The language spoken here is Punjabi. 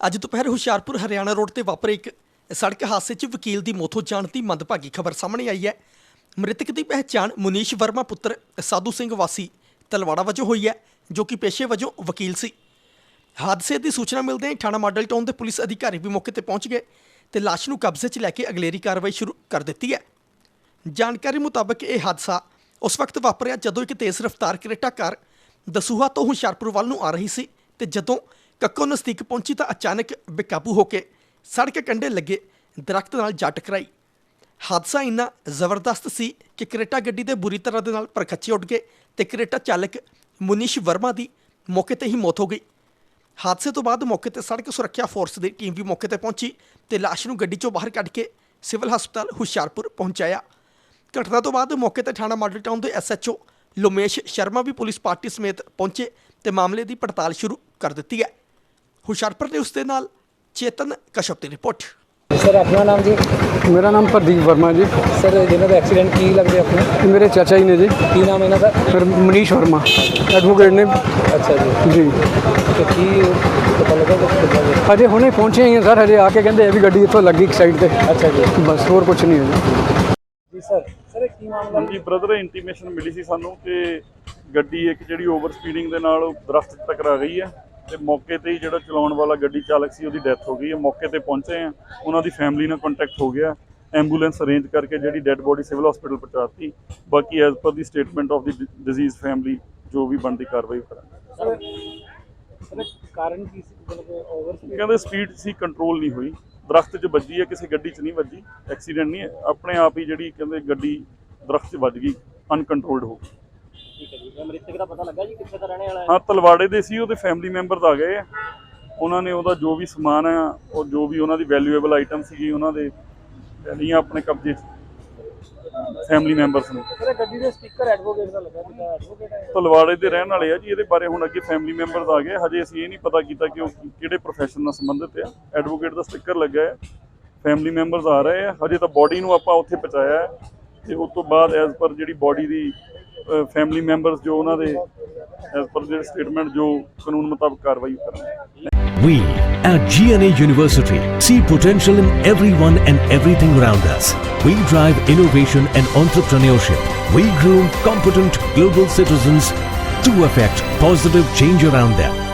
ਅੱਜ ਦੁਪਹਿਰ ਹੁਸ਼ਿਆਰਪੁਰ ਹਰਿਆਣਾ ਰੋਡ ਤੇ ਵਾਪਰੇ ਇੱਕ ਸੜਕ ਹਾਦਸੇ 'ਚ ਵਕੀਲ ਦੀ ਮੌਤ ਹੋ ਜਾਣ ਦੀ ਮੰਦਭਾਗੀ ਖਬਰ ਸਾਹਮਣੇ ਆਈ ਹੈ। ਮ੍ਰਿਤਕ ਦੀ ਪਹਿਚਾਣ ਮੁਨੀਸ਼ ਵਰਮਾ ਪੁੱਤਰ ਸਾਧੂ ਸਿੰਘ ਵਾਸੀ ਤਲਵਾੜਾ ਵਜੋਂ ਹੋਈ ਹੈ, ਜੋ ਕਿ ਪੇਸ਼ੇ ਵਜੋਂ ਵਕੀਲ ਸੀ। ਹਾਦਸੇ ਦੀ ਸੂਚਨਾ ਮਿਲਦੇ ਹੀ ਥਾਣਾ ਮਾਡਲ ਟਾਊਨ ਦੇ ਪੁਲਿਸ ਅਧਿਕਾਰੀ ਵੀ ਮੌਕੇ ਤੇ ਪਹੁੰਚ ਗਏ ਤੇ ਲਾਸ਼ ਨੂੰ ਕਬਜ਼ੇ 'ਚ ਲੈ ਕੇ ਅਗਲੇਰੀ ਕਾਰਵਾਈ ਸ਼ੁਰੂ ਕਰ ਦਿੱਤੀ ਹੈ। ਜਾਣਕਾਰੀ ਮੁਤਾਬਕ ਇਹ ਹਾਦਸਾ ਉਸ ਵਕਤ ਵਾਪਰਿਆ ਜਦੋਂ ਇੱਕ ਤੇਜ਼ ਰਫ਼ਤਾਰ ਕਰੇਟਾ ਕਾਰ ਦਸੂਹਾ ਤੋਂ ਹੁਸ਼ਿਆਰਪੁਰ ਵੱਲ ਨੂੰ ਆ ਰਹੀ ਸੀ ਤੇ ਜਦੋਂ ਕੱਕੋ ਨਜ਼ਦੀਕ ਪਹੁੰਚੀ ਤਾਂ ਅਚਾਨਕ ਬੇਕਾਬੂ ਹੋ ਕੇ ਸੜਕ ਕੰਢੇ ਲੱਗੇ, ਦਰਖਤ ਨਾਲ ਜਾ ਟਕਰਾਈ ਹਾਦਸਾ ਇੰਨਾ ਜ਼ਬਰਦਸਤ ਸੀ ਕਿ ਕਰੇਟਾ ਗੱਡੀ ਦੇ ਬੁਰੀ ਤਰ੍ਹਾਂ ਦੇ ਨਾਲ ਪਰਖੱਚੇ ਉੱਡ ਗਏ ਤੇ ਕਰੇਟਾ ਚਾਲਕ ਮੁਨੀਸ਼ ਵਰਮਾ ਦੀ ਮੌਕੇ ਤੇ ਹੀ ਮੌਤ ਹੋ ਗਈ। ਹਾਦਸੇ ਤੋਂ ਬਾਅਦ ਮੌਕੇ ਤੇ ਸੜਕ ਸੁਰੱਖਿਆ ਫੋਰਸ ਦੀ ਟੀਮ ਵੀ ਮੌਕੇ ਤੇ ਪਹੁੰਚੀ ਤੇ ਲਾਸ਼ ਨੂੰ ਗੱਡੀ ਚੋਂ ਬਾਹਰ ਕੱਢ ਕੇ ਸਿਵਲ ਹਸਪਤਾਲ ਹੁਸ਼ਿਆਰਪੁਰ ਪਹੁੰਚਾਇਆ। ਘਟਨਾ ਤੋਂ ਬਾਅਦ ਮੌਕੇ ਤੇ ਥਾਣਾ ਮਾਡਲ ਟਾਊਨ ਦੇ ਐਸਐਚਓ ਲੋਮੇਸ਼ ਸ਼ਰਮਾ ਵੀ ਪੁਲਿਸ ਪਾਰਟੀ ਸਮੇਤ ਪਹੁੰਚੇ ਤੇ ਮਾਮਲੇ ਦੀ ਪੜਤਾਲ ਸ਼ੁਰੂ ਕਰ ਦਿੱਤੀ ਹੈ। ਹੁਸ਼ਿਆਰਪੁਰ ਨੇ ਉਸ ਦੇ ਨਾਲ ਚੇਤਨ ਕਸ਼ਪ ਦੀ ਰਿਪੋਰਟ। ਸਰ ਆਪਣਾ ਨਾਮ ਜੀ? ਮੇਰਾ ਨਾਮ ਪ੍ਰਦੀਪ ਵਰਮਾ ਜੀ। ਸਰ ਜਿਹਨਾਂ ਦਾ ਐਕਸੀਡੈਂਟ ਕੀ ਲੱਗਦੇ ਆਪਣੇ? ਮੇਰੇ ਚਾਚਾ ਜੀ ਨੇ ਜੀ। ਕੀ ਨਾਮ ਇਹਨਾਂ ਦਾ? ਫਿਰ ਮਨੀਸ਼ ਵਰਮਾ। ਐਡਵੋਕੇਟ ਨੇ। ਅੱਛਾ ਜੀ। ਜੀ। ਤੇ ਕੀ ਪਤਾ ਲੱਗਾ ਕੁਝ ਹਜੇ ਹੁਣੇ ਪਹੁੰਚੇ ਹੀ ਸਰ ਹਜੇ ਆ ਕੇ ਕਹਿੰਦੇ ਇਹ ਵੀ ਗੱਡੀ ਇੱਥੋਂ ਲੱਗੀ ਇੱਕ ਸਾਈਡ ਤੇ। ਅੱਛਾ ਜੀ। ਬਸ ਹੋਰ ਕੁਝ ਨਹੀਂ ਹੈ ਜੀ ਜੀ ਸਰ ਸਰ ਇਹ ਕੀ ਮਾਮਲਾ? ਹਾਂਜੀ ਬ੍ਰਦਰ ਇੰਟੀਮੇਸ਼ਨ ਮਿਲੀ ਸੀ ਸਾਨੂੰ ਕਿ ਗੱਡੀ ਇੱਕ ਜਿਹੜੀ ਓਵਰ ਸਪੀਡਿੰਗ ਦੇ ਨਾਲ ਦਰਖਤ ਟਕਰਾ ਗਈ ਹੈ। ਤੇ ਮੌਕੇ ਤੇ ਹੀ ਜਿਹੜਾ ਚਲਾਉਣ ਵਾਲਾ ਗੱਡੀ ਚਾਲਕ ਸੀ ਉਹਦੀ ਡੈਥ ਹੋ ਗਈ। ਹੈ ਮੌਕੇ ਤੇ ਪਹੁੰਚੇ ਆ। ਉਹਨਾਂ ਦੀ ਫੈਮਿਲੀ ਨਾਲ ਕੰਟੈਕਟ ਹੋ ਗਿਆ। ਐਂਬੂਲੈਂਸ ਅਰੇਂਜ ਕਰਕੇ ਜਿਹੜੀ ਡੈੱਡ ਬੋਡੀ ਸਿਵਲ ਹਸਪੀਟਲ ਪਹੁੰਚਾਤੀ। ਬਾਕੀ as per the statement of the deceased family ਜੋ ਵੀ ਬਣਦੀ ਕਾਰਵਾਈ ਕਰਾਂਗੇ। ਕਾਰਨ ਕੀ ਸੀ? ਮਤਲਬ ਓਵਰ ਕਹਿੰਦੇ ਸਪੀਡ ਸੀ ਕੰਟਰੋਲ ਨਹੀਂ ਹੋਈ। ਦਰਖਤ 'ਚ ਵੱਜੀ ਹੈ ਕਿਸੇ ਗੱਡੀ 'ਚ ਨਹੀਂ ਵੱਜੀ। ਐਕਸੀਡੈਂਟ ਨਹੀਂ ਆਪਣੇ ਆਪ ਹੀ ਜਿਹੜੀ ਕਹਿੰਦੇ ਗੱਡੀ ਦਰਖਤ 'ਚ ਵੱਜ ਗਈ ਅਨਕੰਟਰੋਲਡ ਹੋ ਗਈ। ਮ੍ਰਿਤਕ ਦਾ ਪਤਾ ਲੱਗਾ ਜੀ? ਕਿੱਥੇ ਦਾ ਰਹਿਣੇ ਵਾਲਾ ਹੈ? ਹਾਂ ਤਲਵਾੜੇ ਦੇ ਸੀ ਉਹਦੇ ਫੈਮਿਲੀ ਮੈਂਬਰਸ ਆ ਗਏ। ਆ ਉਹਨਾਂ ਨੇ ਉਹਦਾ ਜੋ ਵੀ ਸਮਾਨ ਆ ਉਹ ਜੋ ਵੀ ਉਹਨਾਂ ਦੀ ਵੈਲਿਊਏਬਲ ਆਈਟਮ ਸੀਗੀ ਉਹਨਾਂ ਦੇ ਲਈਆਂ ਆਪਣੇ ਕਬਜ਼ੇ 'ਚ। ਫੈਮਿਲੀ ਮੈਂਬਰਸ ਨੇ। ਸਰ ਗੱਡੀ ਦੇ ਸਟicker ਐਡਵੋਕੇਟ ਦਾ ਲੱਗਾ ਜਿਹਦਾ ਐਡਵੋਕੇਟ ਹੈ? ਤਲਵਾੜੇ ਦੇ ਰਹਿਣ ਵਾਲੇ ਆ ਜੀ ਇਹਦੇ ਬਾਰੇ ਹੁਣ ਅੱਗੇ ਫੈਮਿਲੀ ਮੈਂਬਰਸ ਆ ਗਏ। ਹਜੇ ਅਸੀਂ ਇਹ ਨਹੀਂ ਪਤਾ ਕੀਤਾ ਕਿ ਉਹ ਕਿਹੜੇ ਪ੍ਰੋਫੈਸ਼ਨ ਨਾਲ ਸੰਬੰਧਿਤ ਆ। ਐਡਵੋਕੇਟ ਦਾ ਸਟicker ਲੱਗਾ ਹੈ। ਫੈਮਿਲੀ ਮੈਂਬਰਸ ਆ ਰਹੇ ਆ। ਹਜੇ ਤਾਂ ਬੋਡੀ ਨੂੰ ਆਪਾਂ ਉੱਥੇ ਪਹੁੰਚਾਇਆ ਤੇ ਉਸ ਤੋਂ ਬਾਅਦ ਐਜ਼ ਪਰ ਜਿਹੜੀ ਬੋਡੀ ਦੀ ਫੈਮਿਲੀ ਮੈਂਬਰਸ ਜੋ ਉਹਨਾਂ ਦੇ ਐਜ਼ ਪਰ ਜਿਹੜੇ ਸਟੇਟਮੈਂਟ ਜੋ ਕਾਨੂੰਨ ਮੁਤਾਬਕ ਕਾਰਵਾਈ ਕਰਨਗੇ We at GNA University see potential in everyone and everything around us. We drive innovation and entrepreneurship. We groom competent global citizens to affect positive change around them.